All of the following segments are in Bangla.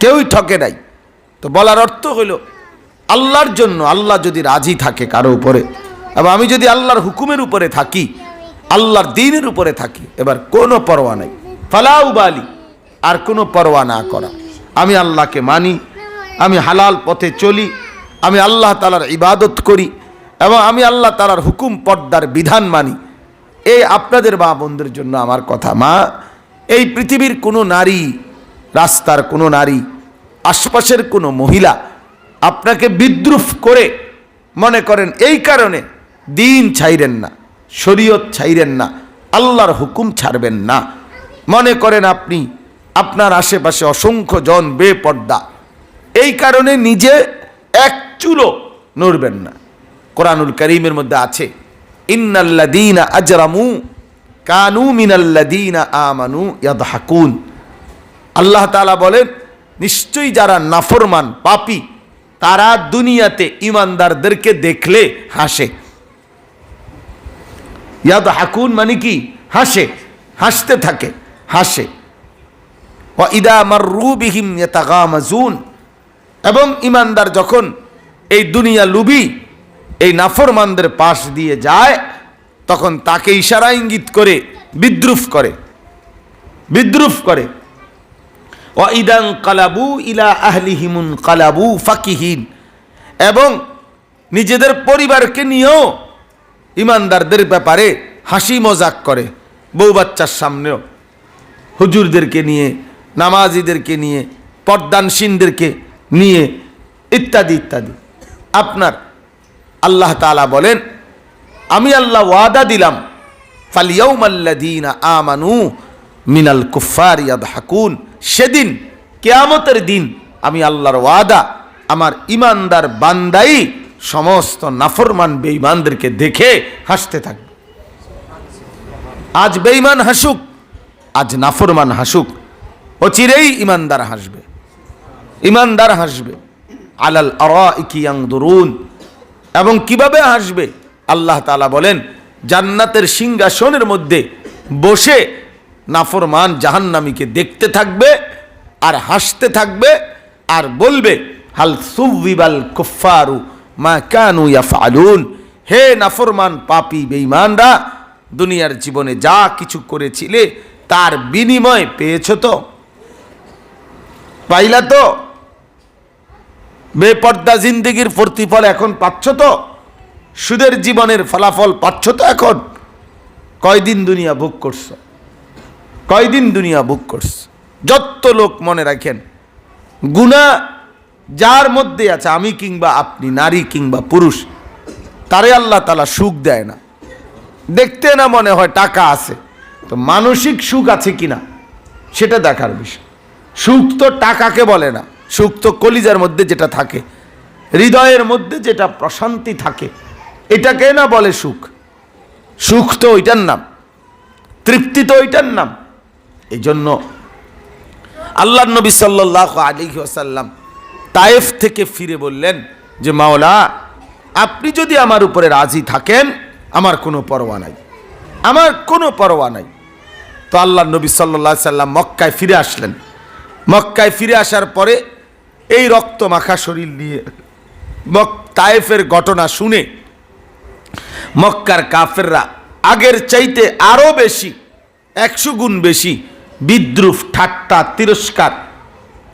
কেউই ঠকে নাই। তো বলার অর্থ হইল, আল্লাহর জন্য আল্লাহ যদি রাজি থাকে কারও উপরে, এবং আমি যদি আল্লাহর হুকুমের উপরে থাকি, আল্লাহর দিনের উপরে থাকি, এবার কোনো পরোয়া নাই। ফালাউ বালি আর কোনো পরোয়া না করা। আমি আল্লাহকে মানি, আমি হালাল পথে চলি, আমি আল্লাহ তালার ইবাদত করি, এবং আমি আল্লাহ তালার হুকুম পর্দার বিধান মানি। এই আপনাদের মা বোনদের জন্য আমার কথা। মা, এই পৃথিবীর কোনো নারী রাস্তার কোনো নারী, আশপাশের কোনো মহিলা আপনাকে বিদ্রুপ করে মনে করেন এই কারণে দিন ছাইরেন না, শরীয়ত ছাইরেন না, আল্লাহর হুকুম ছাড়বেন না। মনে করেন আপনি আপনার আশেপাশে অসংখ্য জন বেপর্দা, এই কারণে নিজে এক চুলো নড়বেন না। কোরআনুল করিমের মধ্যে আছে ইন্নাল্লাদিনা আজরামু কানু মিনাল্লাদিনা আমানু ইয়াদহাকুন। আল্লাহ তালা বলেন, নিশ্চয়ই যারা নাফরমান, পাপি, তারা দুনিয়াতে ইমানদারদেরকে দেখলে হাসে। ইয়াদ হাকুন মানে কি? হাসে, হাসতে থাকে, হাসে। ইদা মাররু বিহিম ইয়াতাগামাজুন। এবং ইমানদার যখন এই দুনিয়া লুবি, এই নাফরমানদের পাশ দিয়ে যায়, তখন তাকে ইশারা ইঙ্গিত করে, বিদ্রুপ করে বিদ্রুপ করে। ও কালাবু ইলা আহলিহিমুন কালাবু ফাকিহীন। এবং নিজেদের পরিবারকে নিয়েও ইমানদারদের ব্যাপারে হাসি মজাক করে বউ বাচ্চার সামনেও। হুজুরদেরকে নিয়ে, নামাজিদেরকে নিয়ে, পর্দানসীনদেরকে নিয়ে ইত্যাদি ইত্যাদি। আপনার আল্লাহ তাআলা বলেন, আমি আল্লাহ ওয়াদা দিলাম ফালিয়াউমাল্লাযীনা আমানু মিনাল কুফার ইয়াদ হাকুন সেদিন, কেয়ামতের দিন আমি আল্লাহর ওয়াদা, আমার ইমানদার বান্দাই সমস্ত নাফরমান বেঈমানদেরকে দেখে হাসতে থাকবে। আজ বেঈমান হাসুক, আজ নাফরমান হাসুক, অচিরেই ইমানদার হাসবে। ইমানদার হাসবে। আলাল আরাইকিয়াং দুরুন এবং কীভাবে হাসবে? আল্লাহ তাআলা বলেন, জান্নাতের সিংহাসনের মধ্যে বসে নাফরমান জাহান্নামীকে দেখতে থাকবে, আর হাসতে থাকবে, আর বলবে, হাল সুবিবাল কুফারু মা কানু ইয়াফআলুন। হে নাফরমান পাপী বেঈমানরা, দুনিয়ার জীবনে যা কিছু করেছিলে, তার বিনিময় পেয়েছ তো? পাইলা তো? বেপর্দা জিন্দিগির প্রতিফল এখন পাচ্ছ তো? সুদের জীবনের ফলাফল পাচ্ছ তো এখন? কয়দিন দুনিয়া ভোগ করছ? কয়দিন দুনিয়া ভোগ করছ? যত লোক মনে রাখেন গুণা যার মধ্যে আছে, আমি কিংবা আপনি, নারী কিংবা পুরুষ, তারে আল্লাহ তালা সুখ দেয় না। দেখতে না মনে হয় টাকা আছে, তো মানসিক সুখ আছে কি না সেটা দেখার বিষয়। সুখ তো টাকাকে বলে না, সুখ তো কলিজার মধ্যে যেটা থাকে, হৃদয়ের মধ্যে যেটা প্রশান্তি থাকে, এটাকে না বলে সুখ। সুখ তো ওইটার নাম, তৃপ্তি তো ওইটার নাম এই জন্য আল্লাহ নবী সাল্লাহ আলী আসাল্লাম তায়েফ থেকে ফিরে বললেন যে, মাওলা, আপনি যদি আমার উপরে রাজি থাকেন, আমার কোনো পরোয়া নাই। আমার কোনো পরোয়া নাই। তো আল্লাহ নবী সাল্লা সাল্লাম মক্কায় ফিরে আসলেন। মক্কায় ফিরে আসার পরে এই রক্ত মাখা শরীর নিয়ে মক তায়েফের ঘটনা শুনে মক্কার কাফেররা আগের চাইতে আরও বেশি, একশো গুণ বেশি বিদ্রুপ, ঠাট্টা, তিরস্কার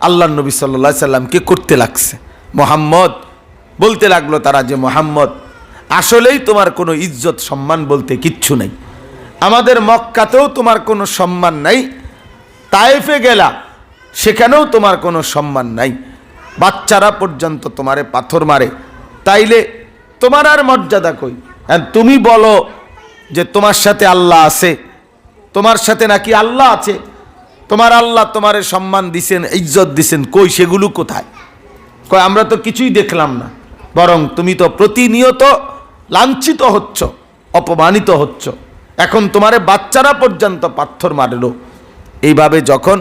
আল্লাহ নবী সাল্লা সাল্লামকে করতে লাগছে? মোহাম্মদ বলতে লাগল তারা যে, মোহাম্মদ, আসলেই তোমার কোনো ইজ্জত, সম্মান বলতে কিচ্ছু নেই। আমাদের মক্কাতেও তোমার কোনো সম্মান নাই। তায়েফে গেলা, সেখানেও তোমার কোনো সম্মান নাই। বাচ্চারা পর্যন্ত তোমারে পাথর মারে। তাইলে তোমার আর মর্যাদা কই? হ্যাঁ তুমি বলো যে, তোমার সাথে আল্লাহ আছে। তোমার সাথে নাকি আল্লাহ আছে? তোমার আল্লাহ তোমারে সম্মান দিছেন, ইজ্জত দিছেন, কই সেগুলো কোথায়? কয় আমরা তো কিছুই দেখলাম না। বরং তুমি তো প্রতিনিয়ত লাঞ্ছিত হচ্ছ, অপমানিত হচ্ছ। এখন তোমারে বাচ্চারা পর্যন্ত পাথর মারলো। এইভাবে যখন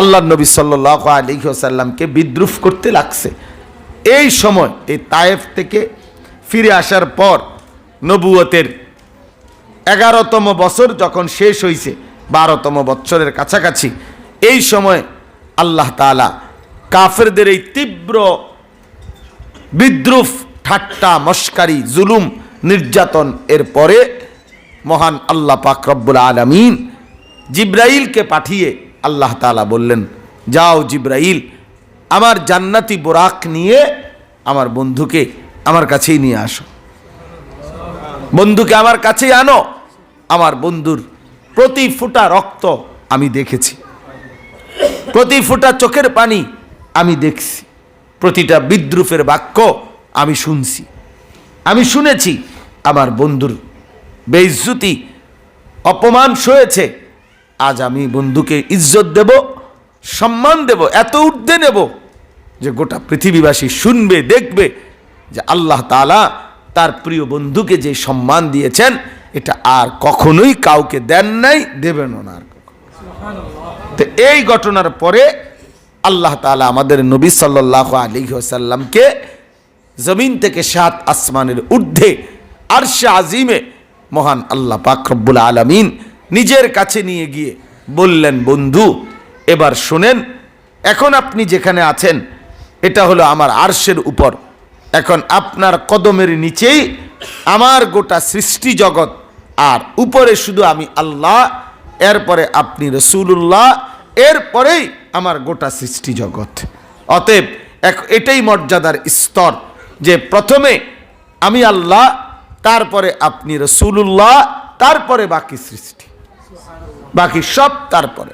আল্লাহ নবী সাল্লাহ আলী সাল্লামকে বিদ্রুপ করতে লাগছে, এই সময় এই তায়েফ থেকে ফিরে আসার পর নবুয়তের এগারোতম বছর যখন শেষ হয়েছে বারোতম বৎসরের কাছাকাছি। এই সময় আল্লাহ তালা কাফেরদের এই তীব্র বিদ্রুপ, ঠাট্টা, মস্কারি, জুলুম, নির্যাতন, এর পরে মহান আল্লাহ পাক রব্বুল আলমিন জিব্রাইলকে পাঠিয়ে আল্লাহ তাআলা বললেন, যাও জিব্রাইল, আমার জান্নাতি বোরাক নিয়ে আমার বন্ধুকে আমার কাছেই নিয়ে আসো। বন্ধুকে আমার কাছেই আনো, আমার বন্ধুর প্রতি ফুটা রক্ত আমি দেখেছি। প্রতি ফুটা চোখের পানি আমি দেখছি। প্রতিটা বিদ্রুপের বাক্য আমি শুনছি। আমি শুনেছি আমার বন্ধুর বেইজ্জতি। অপমান সয়েছে। আজ আমি বন্ধুকে ইজ্জত দেব, সম্মান দেব, এত ঊর্ধ্বে নেব যে গোটা পৃথিবীবাসী শুনবে, দেখবে যে আল্লাহ তাআলা তার প্রিয় বন্ধুকে যে সম্মান দিয়েছেন এটা আর কখনোই কাউকে দেন নাই, দেবেন আর তো এই ঘটনার পরে আল্লাহ তাআলা আমাদের নবী সাল্লাহ আলী সাল্লামকে জমিন থেকে সাত আসমানের ঊর্ধ্বে আরশে আজিমে মহান আল্লাহ পাক রব্বুল আলমিন নিজের কাছে নিয়ে গিয়ে বললেন, বন্ধু, এবার শোনেন, এখন আপনি যেখানে আছেন, এটা হলো আমার আরশের উপর। এখন আপনার কদমের নিচেই আমার গোটা সৃষ্টি জগৎ আর উপরে শুধু আমি আল্লাহ, এরপরে আপনি রসুল্লাহ এরপরেই আমার গোটা সৃষ্টি জগৎ। অতএব এক, এটাই মর্যাদার স্তর যে প্রথমে আমি আল্লাহ, তারপরে আপনি রসুল্লাহ তারপরে বাকি সৃষ্টি। বাকি সব তারপরে।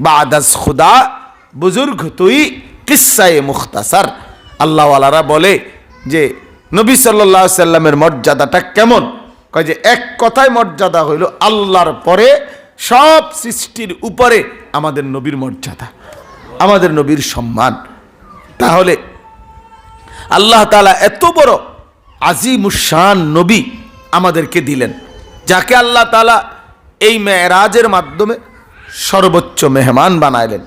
বাদাস খুদা, বুজুর্গ তুই, কিসায়ে মুখতাসার। আল্লাহওয়ালারা বলে যে, নবী সাল্লাহ সাল্লামের মর্যাদাটা কেমন? কয় যে এক কথায় মর্যাদা হইল আল্লাহর পরে সব সৃষ্টির উপরে আমাদের নবীর মর্যাদা, আমাদের নবীর সম্মান। তাহলে আল্লাহ তালা এত বড় আজিমুসান নবী আমাদেরকে দিলেন, যাকে আল্লাহ তালা এই মেয়েরাজের মাধ্যমে সর্বোচ্চ মেহমান বানাইলেন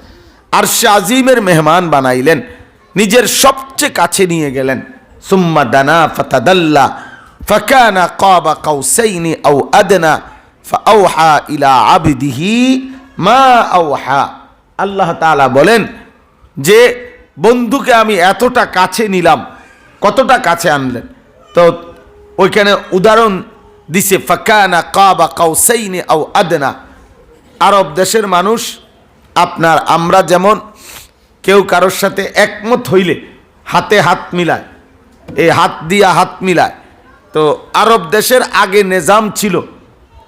আর সে আজিমের মেহমান বানাইলেন, নিজের সবচেয়ে কাছে নিয়ে গেলেন। সুম্মা দানা ফতাদাল্লা ফকানা কাবা কাউসাইনি আও আদনা ফাআউহা ইলা আবিদিহি মা আউহা আল্লাহ তাআলা বলেন যে বন্ধুকে আমি এতটা কাছে নিলাম। কতটা কাছে আনলেন? তো ওইখানে উদাহরণ দিছে, ফাকানা কাবা কাউসাইনি আও আদনা। আরব দেশের মানুষ, আপনার আমরা যেমন, কেউ কারোর সাথে একমত হইলে হাতে হাত মিলায়। এই হাত দিয়া হাত মিলায়। তো আরব দেশের আগে নিজাম ছিল।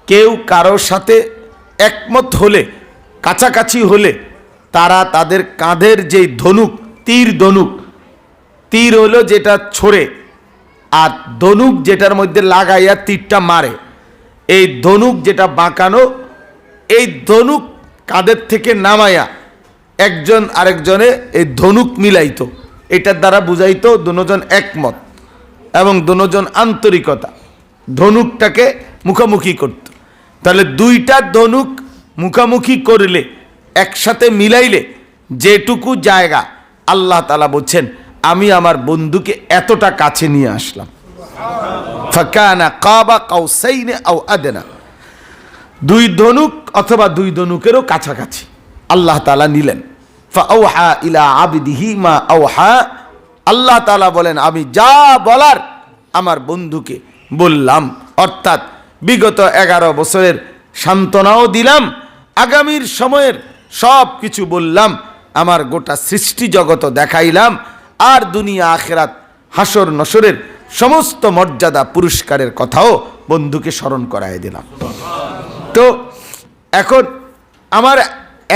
কেউ কারোর সাথে একমত হলে, কাছাকাছি হলে, তারা তাদের কাঁধের যেই ধনুক, তীর ধনুক, তীর হলো যেটা ছড়ে, আর ধনুক যেটার মধ্যে লাগাইয়া তীরটা মারে। এই ধনুক যেটা বাঁকানো, এই ধনুক কাঁধের থেকে নামাইয়া একজন আরেকজনে এই ধনুক মিলাইতো। এটার দ্বারা বুঝাইতো দুজন একমত। এবং দুজন আন্তরিকতা। ধনুকটাকে মুখোমুখি করত। তাহলে দুইটা ধনুক মুখামুখি করলে, একসাথে মিলাইলে যেটুকু জায়গা আল্লাহ তালা বলছেন, আমি আমার বন্ধুকে এতটা কাছে নিয়ে আসলাম। ফাকানা কাবা কাউসাইনে আও আদেনা। দুই ধনুক অথবা দুই ধনুকেরও কাছাকাছি আল্লাহ তালা নিলেন। ফাআউহা ইলা আবিদিহি মা আউহা আল্লাহ তালা বলেন, আমি যা বলার আমার বন্ধুকে বললাম। অর্থাৎ বিগত এগারো বছরের সান্ত্বনাও দিলাম, আগামীর সময়ের সব কিছু বললাম, আমার গোটা সৃষ্টি জগত দেখাইলাম, আর দুনিয়া আখেরাত হাসর নসরের সমস্ত মর্যাদা পুরস্কারের কথাও বন্ধুকে স্মরণ করাই দিলাম। তো এখন আমার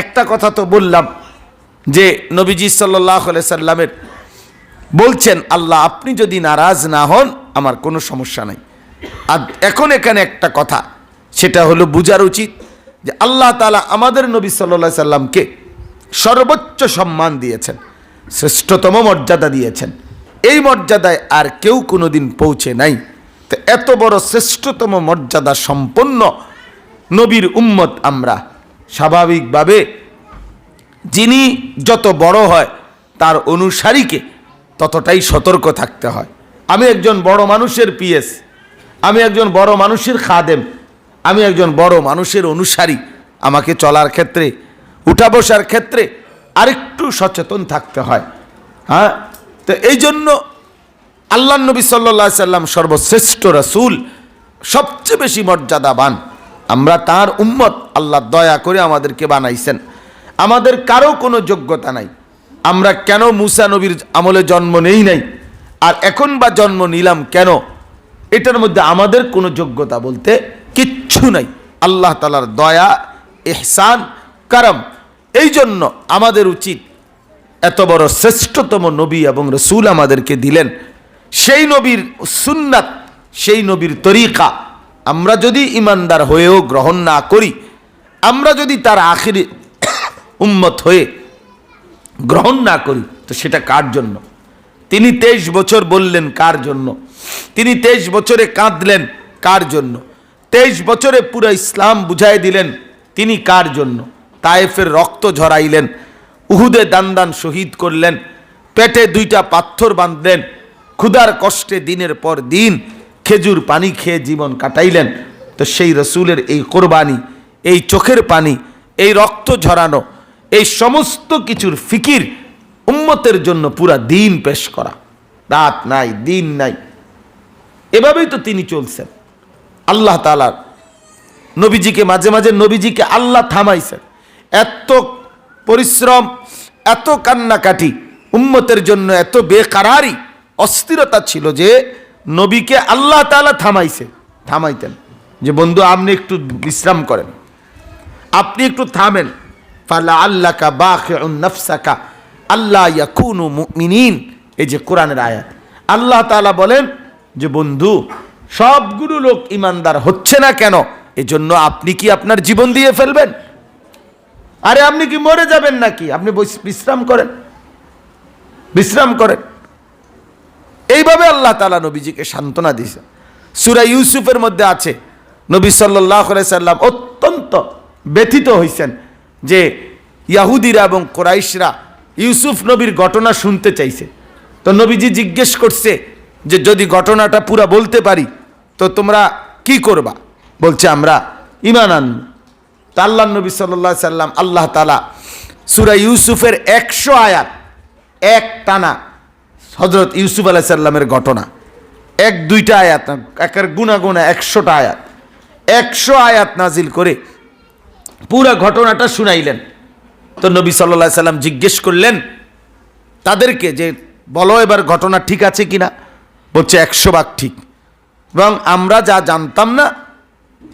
একটা কথা তো বললাম, যে নবীজি সাল্লাহ সাল্লামের বলছেন, আল্লাহ, আপনি যদি নারাজ না হন, আমার কোনো সমস্যা নাই। আর এখন এখানে একটা কথা, সেটা হলো বুঝার উচিত যে আল্লাহ তালা আমাদের নবী সাল্লা সাল্লামকে সর্বোচ্চ সম্মান দিয়েছেন, শ্রেষ্ঠতম মর্যাদা দিয়েছেন। এই মর্যাদায় আর কেউ কোনোদিন পৌঁছে নাই। তো এত বড় শ্রেষ্ঠতম মর্যাদা সম্পন্ন নবীর উম্মত আমরা। স্বাভাবিকভাবে যিনি যত বড় হয়, তার অনুসারীকে ততটাই সতর্ক থাকতে হয়। আমি একজন বড় মানুষের পিএস, আমি একজন বড় মানুষের খাদেম, আমি একজন বড় মানুষের অনুসারী। আমাকে চলার ক্ষেত্রে, উঠা বসার ক্ষেত্রে আরেকটু সচেতন থাকতে হয়। হ্যাঁ? তো এই জন্য আল্লাহ নবী সাল্লা সাল্লাম সর্বশ্রেষ্ঠ রসুল, সবচেয়ে বেশি মর্যাদাবান। আমরা তার উম্মত, আল্লাহ দয়া করে আমাদেরকে বানাইছেন। আমাদের কারও কোনো যোগ্যতা নাই। আমরা কেন মুসা নবীর আমলে জন্ম নেই নাই? আর এখন বা জন্ম নিলাম কেন? এটার মধ্যে আমাদের কোনো যোগ্যতা বলতে কিচ্ছু নাই। আল্লাহ তালার দয়া এহসান কারম এই জন্য আমাদের উচিত এত বড় শ্রেষ্ঠতম নবী এবং রসুল আমাদেরকে দিলেন। সেই নবীর সুন্নাত, সেই নবীর তরিকা আমরা যদি ইমানদার হয়েও গ্রহণ না করি, আমরা যদি তার আখিরি উম্মত হয়ে গ্রহণ না করি, তো সেটা কার জন্য? তিনি তেইশ বছর বললেন কার জন্য? তিনি তেইশ বছরে কাঁদলেন কার জন্য? তেইশ বছরে পুরো ইসলাম বুঝাই দিলেন তিনি কার জন্য? তায়েফের রক্ত ঝরাইলেন, উহুদে দান দান শহীদ করলেন, পেটে দুইটা পাথর বাঁধলেন, ক্ষুধার কষ্টে দিনের পর দিন খেজুর পানি খেয়ে জীবন কাটাইলেন। তো সেই রসুলের এই কোরবানি, এই চোখের পানি, এই রক্ত ঝরানো এই সমস্ত কিছুর ফিকির উম্মতের জন্য পুরা দিন পেশ করা। রাত নাই, দিন নাই। এভাবেই তো তিনি চলছেন। আল্লাহ তালার নবীজিকে, মাঝে মাঝে নবীজিকে আল্লাহ থামাইছেন। এত পরিশ্রম, এত কান্নাকাটি উম্মতের জন্য এত বেকারারি, অস্থিরতা ছিল যে নবীকে আল্লাহ তালা থামাইছে, থামাইতেন। যে বন্ধু, আপনি একটু বিশ্রাম করেন। আপনি একটু থামেন। ফালা আল্লাকা বাখিউন নাফসাকা আল্লাহ ইয়াকুনু এই যে কোরআনের আয়াত। আল্লাহ তাআলা বলেন যে, বন্ধু সবগুলো লোক ইমানদার হচ্ছে না কেন? এজন্য আপনি কি আপনার জীবন দিয়ে ফেলবেন? আরে, আপনি কি মরে যাবেন নাকি? আপনি বিশ্রাম করেন। বিশ্রাম করেন। এইভাবে আল্লাহ তালা নবীজিকে সান্ত্বনা দিয়েছে। সুরা ইউসুফের মধ্যে আছে, নবী সাল্লাহ সাল্লাম অত্যন্ত ব্যথিত হয়েছেন যে ইয়াহুদিরা এবং কোরাইশরা ইউসুফ নবীর ঘটনা শুনতে চাইছে। তো নবীজি জিজ্ঞেস করছে যে, যদি ঘটনাটা পুরা বলতে পারি, তো তোমরা কি করবা? বলছে, আমরা ইমান আন তা আল্লাহ নবী সাল্লাহ সাল্লাম আল্লাহ তালা সুরা ইউসুফের একশো আয়াত, এক টানা হজরত ইউসুফ আলাহ সাল্লামের ঘটনা, এক দুইটা আয়াত, একের গুণা গুণা একশোটা আয়াত, একশো আয়াত নাজিল করে পুরো ঘটনাটা শুনাইলেন। তো নবী সাল্লাহ সাল্লাম জিজ্ঞেস করলেন, তাদেরকে যে বলো এবার ঘটনা ঠিক আছে কিনা? বলছে, একশো ভাগ ঠিক। এবং আমরা যা জানতাম না,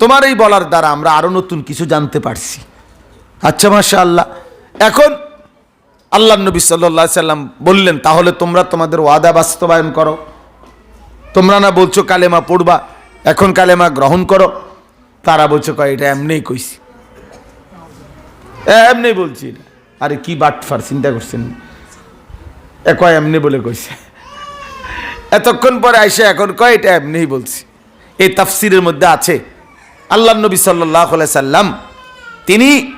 তোমার এই বলার দ্বারা আমরা আরও নতুন কিছু জানতে পারছি। আচ্ছা মাশা আল্লাহ এখন আল্লাহ নবী সাল্লাহ সাল্লাম বললেন, তাহলে তোমরা তোমাদের ওয়াদা বাস্তবায়ন করো। তোমরা না বলছো কালেমা পড়বা, এখন কালেমা গ্রহণ করো। তারা বলছো, কয়, এটা এমনিই কইছি। এমনি বলছি। আরে কি বাটফার, চিন্তা করছেন? এ, কয়, এমনি বলে কইছে। এতক্ষণ পরে আইসে এখন কয়, এটা এমনিই বলছি। এই তাফসিরের মধ্যে আছে আল্লাহ নবী সাল্লাহ সাল্লাম, তিনি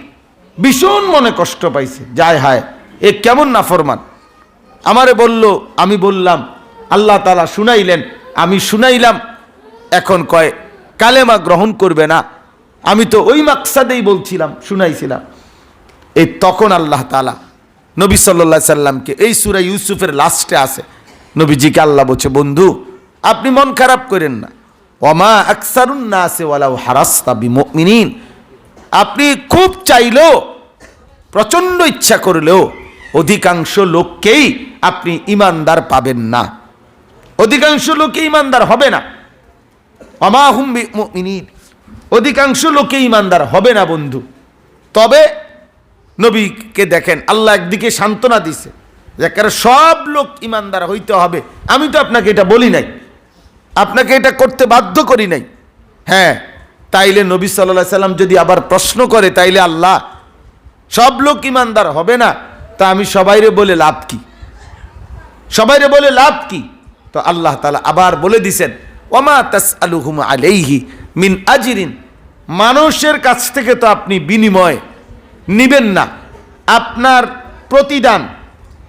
ভীষণ মনে কষ্ট পাইছে। যায় হায়, এ কেমন নাফরমান। আমারে বলল, আমি বললাম, আল্লাহ তালা শুনাইলেন, আমি শুনাইলাম। এখন কয়, কালেমা গ্রহণ করবে না। আমি তো ওই মাকসাদেই বলছিলাম, শুনাইছিলাম। এই তখন আল্লাহ তালা নবী সাল্লা সাল্লামকে এই সুরা ইউসুফের লাস্টে আছে। নবীজিকে আল্লাহ বলছে, বন্ধু, আপনি মন খারাপ করেন না। ওমা আকসারুন না আছে ওয়ালাউ হারাস্তা বিমিন আপনি খুব চাইলেও, প্রচণ্ড ইচ্ছা করলেও, অধিকাংশ লোককেই আপনি ইমানদার পাবেন না। অধিকাংশ লোকে ইমানদার হবে না। অমাহুম মুমিনিন অধিকাংশ লোকে ইমানদার হবে না, বন্ধু। তবে নবীকে দেখেন, আল্লাহ একদিকে সান্ত্বনা দিছে, যে কারণ সব লোক ইমানদার হইতে হবে। আমি তো আপনাকে এটা বলি নাই। আপনাকে এটা করতে বাধ্য করি নাই। হ্যাঁ তাইলে নবী সাল্লাহ সাল্লাম যদি আবার প্রশ্ন করে, তাইলে আল্লাহ সব লোক ইমানদার হবে না? তা আমি সবাইরে বলে লাভ কি? সবাইরে বলে লাভ কি? তো আল্লাহ তালা আবার বলে দিছেন ওমা তাস আলুহুম আলাইহি মিন আজিরিন। মানুষের কাছ থেকে তো আপনি বিনিময় নিবেন না। আপনার প্রতিদান,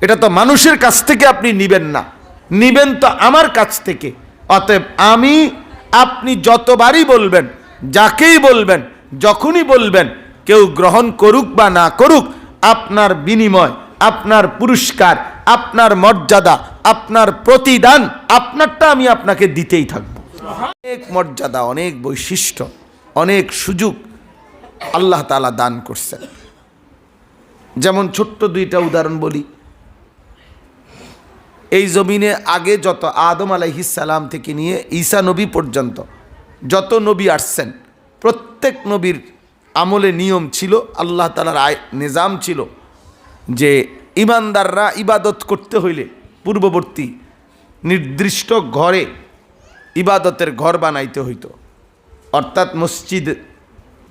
এটা তো মানুষের কাছ থেকে আপনি নিবেন না। নিবেন তো আমার কাছ থেকে। অতএব আমি, আপনি যতবারই বলবেন, যাকেই বলবেন, যখনই বলবেন, কেউ গ্রহণ করুক বা না করুক, আপনার বিনিময়, আপনার পুরস্কার, আপনার মর্যাদা, আপনার প্রতিদান, আপনারটা আমি আপনাকে দিতেই থাকব। অনেক মর্যাদা, অনেক বৈশিষ্ট্য, অনেক সুযোগ আল্লাহ তালা দান করছেন। যেমন ছোট্ট দুইটা উদাহরণ বলি। এই জমিনে আগে যত আদম আলাইহিসালাম থেকে নিয়ে ঈসা নবী পর্যন্ত যত নবী আসছেন, প্রত্যেক নবীর আমলে নিয়ম ছিল, আল্লাহ তালার আয়, নিজাম ছিল যে ইমানদাররা ইবাদত করতে হইলে পূর্ববর্তী নির্দিষ্ট ঘরে ইবাদতের ঘর বানাইতে হইত। অর্থাৎ মসজিদ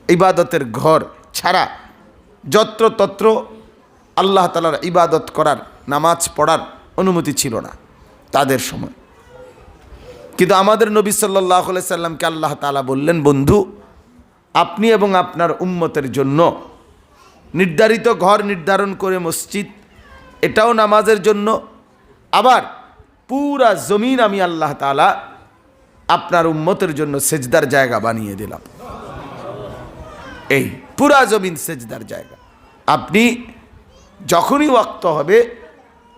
ইবাদতের ঘর ছাড়া যত্রতত্র আল্লাহ তালার ইবাদত করার, নামাজ পড়ার অনুমতি ছিল না তাদের সময়। কিন্তু আমাদের নবী সাল্লাহ সাল্লামকে আল্লাহ তালা বললেন, বন্ধু, আপনি এবং আপনার উম্মতের জন্য নির্ধারিত ঘর নির্ধারণ করে মসজিদ, এটাও নামাজের জন্য। আবার পুরা জমিন আমি আল্লাহ তালা আপনার উম্মতের জন্য সেজদার জায়গা বানিয়ে দিলাম। এই পুরা জমিন সেজদার জায়গা। আপনি যখনই ওয়াক্ত হবে,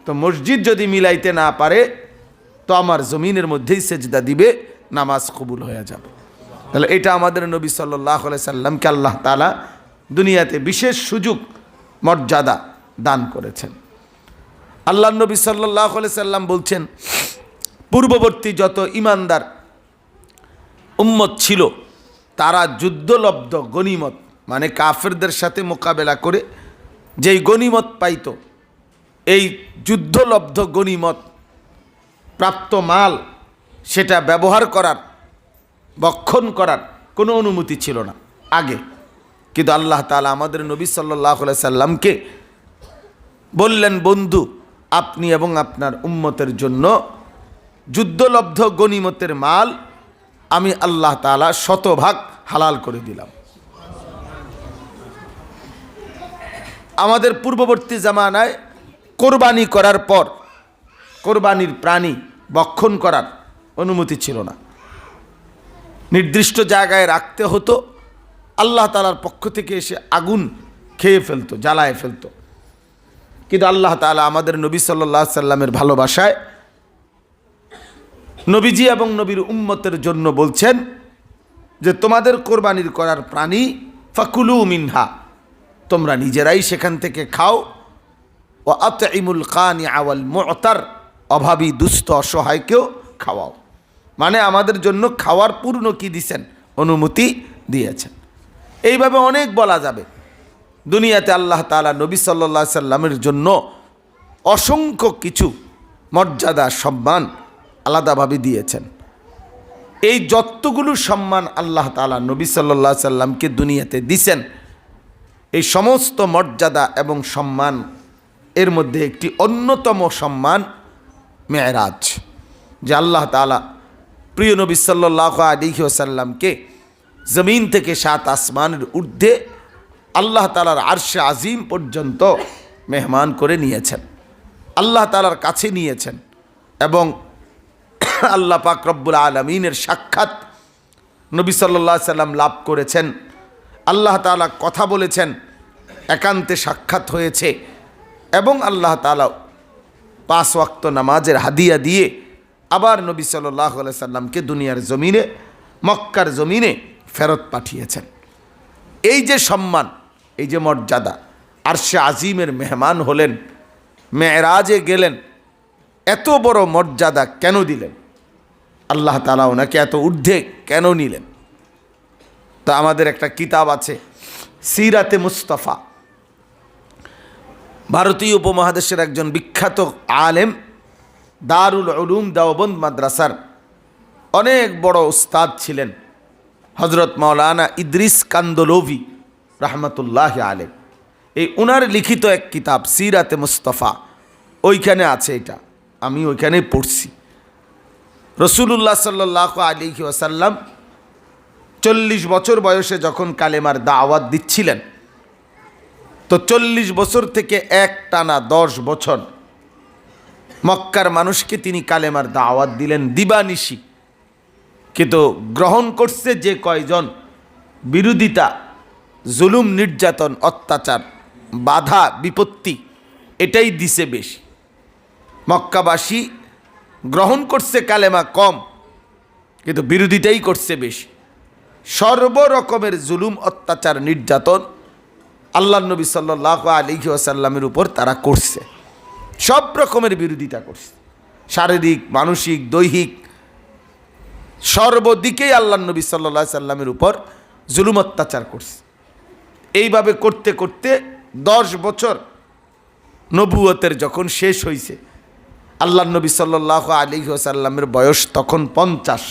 তো মসজিদ যদি মিলাইতে না পারে, তো আমার জমিনের মধ্যেই সেজদা দিবে, নামাজ কবুল হয়ে যাবে। তাহলে এটা আমাদের নবী সাল্লাহ সাল্লামকে আল্লাহ তালা দুনিয়াতে বিশেষ সুযোগ, মর্যাদা দান করেছেন। আল্লাহ নবী সাল্লাহ সাল্লাম বলছেন, পূর্ববর্তী যত ইমানদার উম্মত ছিল, তারা যুদ্ধলব্ধ গনিমত মানে কাফেরদের সাথে মোকাবেলা করে যেই গনিমত পাইত, এই যুদ্ধলব্ধ গনিমত প্রাপ্ত মাল সেটা ব্যবহার করার, বক্ষণ করার কোনো অনুমতি ছিল না আগে। কিন্তু আল্লাহ তালা আমাদের নবী সাল্লাহ সাল্লামকে বললেন, বন্ধু, আপনি এবং আপনার উম্মতের জন্য যুদ্ধলব্ধ গনিমতের মাল আমি আল্লাহ তালা শতভাগ হালাল করে দিলাম। আমাদের পূর্ববর্তী জামানায় কোরবানি করার পর কোরবানির প্রাণী বক্ষণ করার অনুমতি ছিল না। নির্দিষ্ট জায়গায় রাখতে হতো, আল্লাহ তালার পক্ষ থেকে এসে আগুন খেয়ে ফেলতো, জ্বালায় ফেলতো। কিন্তু আল্লাহ তালা আমাদের নবী সাল্লাহ সাল্লামের ভালোবাসায় নবীজি এবং নবীর উম্মতের জন্য বলছেন যে, তোমাদের কোরবানির করার প্রাণী ফাকুলু মিনহা। তোমরা নিজেরাই সেখান থেকে খাও। ও আত ইমুল কানি আওয়াল মোতার অভাবী, দুস্থ অসহায়কেও খাওয়াও। মানে আমাদের জন্য খাওয়ার পূর্ণ কি দিছেন? অনুমতি দিয়েছেন। এইভাবে অনেক বলা যাবে। দুনিয়াতে আল্লাহ তালা নবী সাল্লা সাল্লামের জন্য অসংখ্য কিছু মর্যাদা, সম্মান আলাদাভাবে দিয়েছেন। এই যতগুলো সম্মান আল্লাহ তালা নবী সাল্লা সাল্লামকে দুনিয়াতে দিছেন এই সমস্ত মর্যাদা এবং সম্মান এর মধ্যে একটি অন্যতম সম্মান মেয়েরাজ, যে আল্লাহ তালা প্রিয় নবী সাল্লাহ আলিহি ওসাল্লামকে জমিন থেকে সাত আসমানের ঊর্ধ্বে আল্লাহ তালার আরশে আজিম পর্যন্ত মেহমান করে নিয়েছেন, আল্লাহ তালার কাছে নিয়েছেন এবং আল্লাহ পাক রব্বুল আলমিনের সাক্ষাৎ নবী সাল্লাহ সাল্লাম লাভ করেছেন। আল্লাহ তালা কথা বলেছেন, একান্তে সাক্ষাৎ হয়েছে এবং আল্লাহ তালা পাঁচ ওয়াক্ত নামাজের হাদিয়া দিয়ে আবার নবী সাল্লাহ সাল্লামকে দুনিয়ার জমিনে, মক্কার জমিনে ফেরত পাঠিয়েছেন। এই যে সম্মান, এই যে মর্যাদা আর সে আজিমের মেহমান হলেন, মেয়েরাজে গেলেন, এত বড় মর্যাদা কেন দিলেন? আল্লাহ তালা ওনাকে এত ঊর্ধ্বে কেন নিলেন? তা আমাদের একটা কিতাব আছে, সিরাতে মুস্তফা। ভারতীয় উপমহাদেশের একজন বিখ্যাত আলেম, দারুল উলুম দাওবন্দ মাদ্রাসার অনেক বড় উস্তাদ ছিলেন হজরত মাওলানা ইদ্রিস কান্দলোভি রহমতুল্লাহ আলেম এই উনার লিখিত এক কিতাব, সিরাতে মুস্তফা, ওইখানে আছে এটা, আমি ওইখানে পড়ছি। রসুলুল্লাহ সাল্লাহ আলী ওয়াসাল্লাম চল্লিশ বছর বয়সে যখন কালেমার দাওয়াত দিচ্ছিলেন, তো চল্লিশ বছর থেকে এক টানা দশ বছর মক্কার মানুষকে তিনি কালেমার দাওয়াত দিলেন দিবানিশি। কিন্তু গ্রহণ করছে যে কয়জন? বিরোধিতা, জুলুম, নির্যাতন, অত্যাচার, বাধা, বিপত্তি, এটাই দিছে বেশি। মক্কাবাসী গ্রহণ করছে কালেমা কম, কিন্তু বিরোধিতাই করছে বেশি। সর্বরকমের জুলুম, অত্যাচার, নির্যাতন আল্লাহ নবী সাল্লাহ আলী আসাল্লামের উপর তারা করছে। সব রকমের বিরোধিতা করছে। শারীরিক, মানসিক, দৈহিক, সর্বদিকেই আল্লাহ নবী সাল্লা সাল্লামের উপর জুলুম, অত্যাচার করছে। এইভাবে করতে করতে দশ বছর নবুয়তের যখন শেষ হয়েছে আল্লাহ নবী সাল্লাহ আলী সাল্লামের বয়স তখন পঞ্চাশ।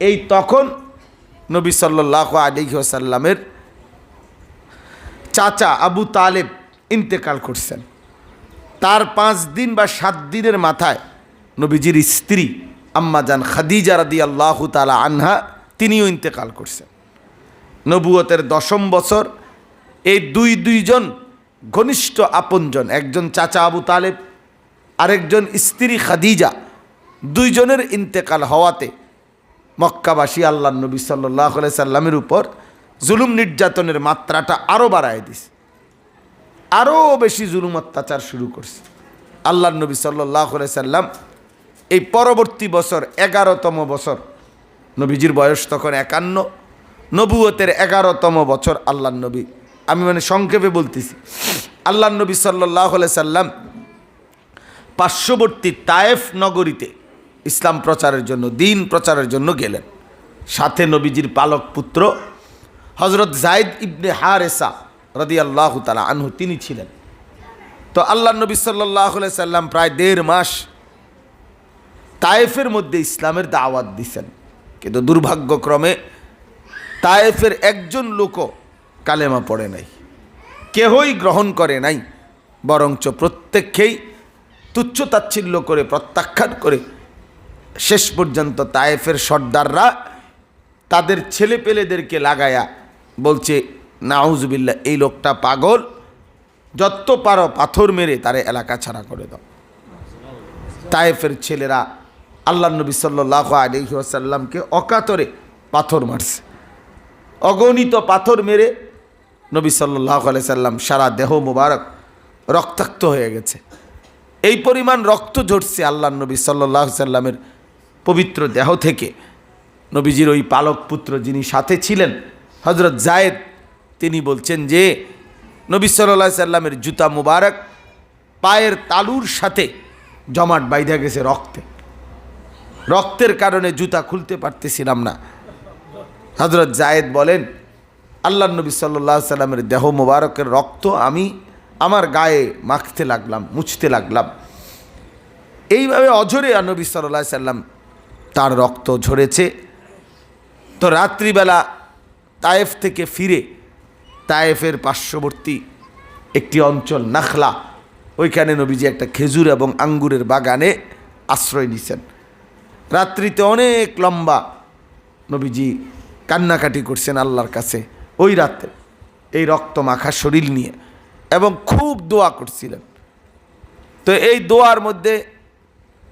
এই তখন নবী সাল্লাহ আলী সাল্লামের চাচা আবু তালেব ইন্তেকাল করছেন। তার পাঁচ দিন বা সাত দিনের মাথায় নবীজির স্ত্রী আম্মাজান খাদিজা রাদি আল্লাহ তালা আনহা তিনিও ইন্তেকাল করছেন। নবুয়তের দশম বছর এই দুই দুইজন ঘনিষ্ঠ আপনজন, একজন চাচা আবু তালেব, আরেকজন স্ত্রী খাদিজা, দুইজনের ইন্তেকাল হওয়াতে মক্কাবাসী আল্লাহ নবী সাল্লাহ সাল্লামের উপর জুলুম নির্যাতনের মাত্রাটা আরও বাড়ায় দিছে। আরও বেশি জুলুম অত্যাচার শুরু করছে। আল্লাহ নবী সাল্লাহ সাল্লাম এই পরবর্তী বছর এগারোতম বছর, নবীজির বয়স তখন একান্ন, নবুয়তের এগারোতম বছর আল্লাহ নবী। আমি মানে সংক্ষেপে বলতেছি, আল্লাহ নবী সাল্লাহ সাল্লাম পার্শ্ববর্তী তায়েফ নগরীতে ইসলাম প্রচারের জন্য, দিন প্রচারের জন্য গেলেন। সাথে নবীজির পালক পুত্র হজরত জাইদ ইবনে হারেসা রদি আল্লাহ তালা আনহু, তিনি ছিলেন। তো আল্লাহ নবী সাল্লাহ সাল্লাম প্রায় দেড় মাস তায়েফের মধ্যে ইসলামের দাওয়াত দিছেন। কিন্তু দুর্ভাগ্যক্রমে তায়েফের একজন লোকও কালেমা পড়ে নাই। কেহই গ্রহণ করে নাই, বরঞ্চ প্রত্যেককেই তুচ্ছ তাচ্ছিল্য করে, প্রত্যাখ্যান করে শেষ পর্যন্ত তায়েফের সর্দাররা তাদের ছেলে পেলেদেরকে লাগায়া বলছে নাউজুবিল্লা এই লোকটা পাগল। যত পারো পাথর মেরে তারে এলাকা ছাড়া করে দাও। তায়েফের ছেলেরা আল্লাহ নবী সাল্লাহ আলহি আসাল্লামকে অকাতরে পাথর মারছে। অগণিত পাথর মেরে নবী সাল্লাহ সাল্লাম সারা দেহ মুবারক রক্তাক্ত হয়ে গেছে। এই পরিমাণ রক্ত ঝরছে আল্লাহ নবী সাল্লাহ সাল্লামের পবিত্র দেহ থেকে। নবীজির ওই পালক পুত্র যিনি সাথে ছিলেন হজরত জায়েদ, তিনি বলছেন যে, নবী সাল্লাহ সাল্লামের জুতা মুবারক পায়ের তালুর সাথে জমাট বাইধা গেছে রক্তে। রক্তের কারণে জুতা খুলতে পারতেছিলাম না। হজরত জায়েদ বলেন আল্লাহ নবী সাল্লাহ সাল্লামের দেহ মোবারকের রক্ত আমি আমার গায়ে মাখতে লাগলাম, মুছতে লাগলাম। এইভাবে অঝরে নবী সাল্লাহ সাল্লাম তার রক্ত ঝরেছে। তো রাত্রিবেলা তায়েফ থেকে ফিরে তায়েফের পার্শ্ববর্তী একটি অঞ্চল, নাখলা, ওইখানে নবীজি একটা খেজুর এবং আঙ্গুরের বাগানে আশ্রয় নিছেন। রাত্রিতে অনেক লম্বা নবীজি কান্নাকাটি করছেন আল্লাহর কাছে ওই রাতে এই রক্ত মাখা শরীর নিয়ে এবং খুব দোয়া করছিলেন। তো এই দোয়ার মধ্যে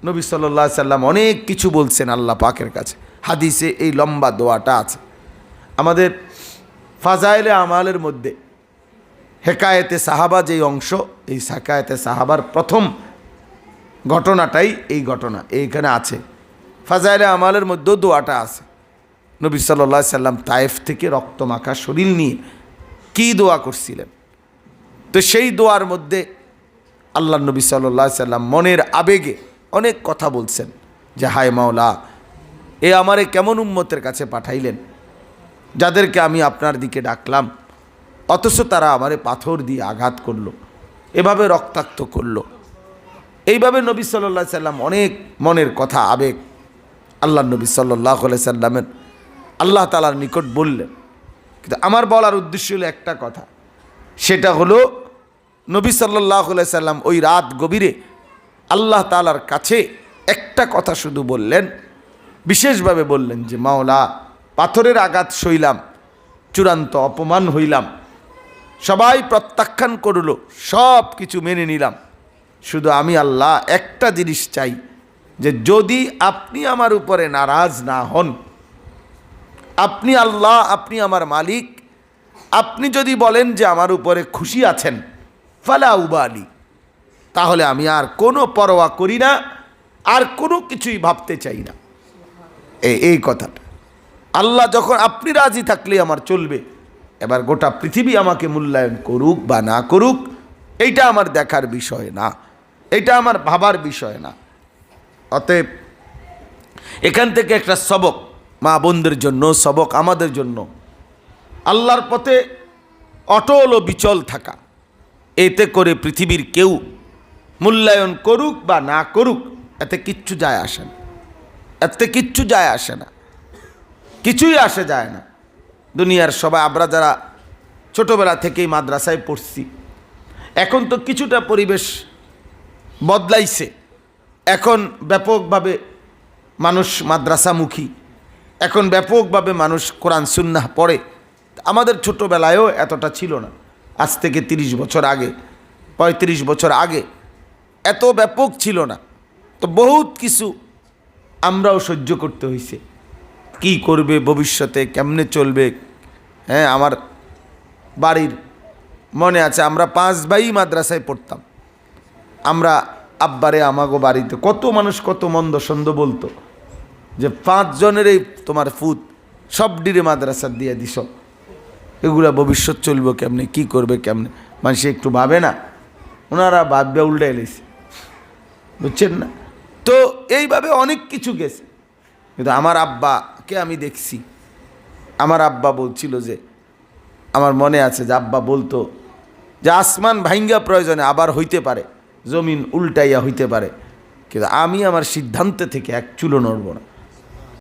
নবী সাল্লা সাল্লাম অনেক কিছু বলছেন আল্লাহ পাকের কাছে। হাদিসে এই লম্বা দোয়াটা আছে। আমাদের ফাজাইলে আমালের মধ্যে হেকায়েতে সাহাবা যেই অংশ, এই হেকায়েতে সাহাবার প্রথম ঘটনাটাই এই ঘটনা, এইখানে আছে। ফাজাইলে আমালের মধ্যেও দোয়াটা আছে। নবী সাল্লা সাল্লাম তায়েফ থেকে রক্ত মাখা শরীর নিয়ে কী দোয়া করছিলেন? তো সেই দোয়ার মধ্যে আল্লাহ নবী সাল্লা সাল্লাম মনের আবেগে অনেক কথা বলছেন যে, হায় মাওলা, এ আমারে কেমন উম্মতের কাছে পাঠাইলেন? যাদেরকে আমি আপনার দিকে ডাকলাম, অথচ তারা আমারে পাথর দিয়ে আঘাত করল, এভাবে রক্তাক্ত করল। এইভাবে নবী সাল্লা সাল্লাম অনেক মনের কথা, আবেগ, আল্লাহ নবী সাল্লাহ সাল্লামের আল্লাহ তালার নিকট বললেন। কিন্তু আমার বলার উদ্দেশ্য হলো একটা কথা, সেটা হলো, নবী সাল্লাহ সাল্লাম ওই রাত গভীরে আল্লাহ তালার কাছে একটা কথা শুধু বললেন, বিশেষভাবে বললেন যে, মাওলা, পাথরের আঘাত সইলাম, চূড়ান্ত অপমান হইলাম, সবাই প্রত্যাখ্যান করল সব কিছু মেনে নিলাম। শুধু আমি আল্লাহ একটা জিনিস চাই, যে যদি আপনি আমার উপরে নারাজ না হন, আপনি আল্লাহ, আপনি আমার মালিক, আপনি যদি বলেন যে আমার উপরে খুশি আছেন, ফালা উবালি। তাহলে আমি আর কোনো পরোয়া করি না, আর কোনো কিছুই ভাবতে চাই না। এই কথাটা। আল্লাহ যখন আপনি রাজি থাকলে আমার চলবে। এবার গোটা পৃথিবী আমাকে মূল্যায়ন করুক বা না করুক, এইটা আমার দেখার বিষয় না। এটা আমার ভাবার বিষয় না। অতএব এখান থেকে একটা সবক, মা বোনদের জন্য সবক আমাদের জন্য। আল্লাহর পথে অটল ও বিচল থাকা। এতে করে পৃথিবীর কেউ মূল্যায়ন করুক বা না করুক, এতে কিচ্ছু যায় আসে না। এতে কিচ্ছু যায় আসে না। কিছুই আসে যায় না। দুনিয়ার সবাই, আমরা যারা ছোটবেলা থেকেই মাদ্রাসায় পড়ছি, এখন তো কিছুটা পরিবেশ বদলাইছে। এখন ব্যাপকভাবে মানুষ মাদ্রাসামুখী। এখন ব্যাপকভাবে মানুষ কোরআন, সুন্নাহ পড়ে। আমাদের ছোটোবেলায়ও এতটা ছিল না। আজ থেকে তিরিশ বছর আগে, পঁয়ত্রিশ বছর আগে এত ব্যাপক ছিল না। তো বহুত কিছু আমরাও সহ্য করতে হয়েছে কি করবে ভবিষ্যতে, কেমনে চলবে? হ্যাঁ আমার বাড়ির মনে আছে, আমরা পাঁচ ভাই মাদ্রাসায় পড়তাম। আমরা আব্বারে, আমাগো বাড়িতে কত মানুষ কত মন্দ সন্দ বলতো। যে পাঁচজনের এই তোমার ফুত, সব ডিরে মাদ্রাসা দিয়ে দিস এগুলা ভবিষ্যৎ চলবো কেমনে, কি করবে কেমনে? মানুষ একটু ভাবে না। ওনারা ভাববে উল্টে এলেছে বুঝছেন না? তো এইভাবে অনেক কিছু গেছে। কিন্তু আমার আব্বাকে আমি দেখছি। আমার আব্বা বলছিল যে, আমার মনে আছে যে আব্বা বলতো যে, আসমান ভাইঙ্গা প্রয়োজনে আবার হইতে পারে, জমিন উল্টাইয়া হইতে পারে। কিন্তু আমি আমার সিদ্ধান্ত থেকে এক চুলো নড়ব না।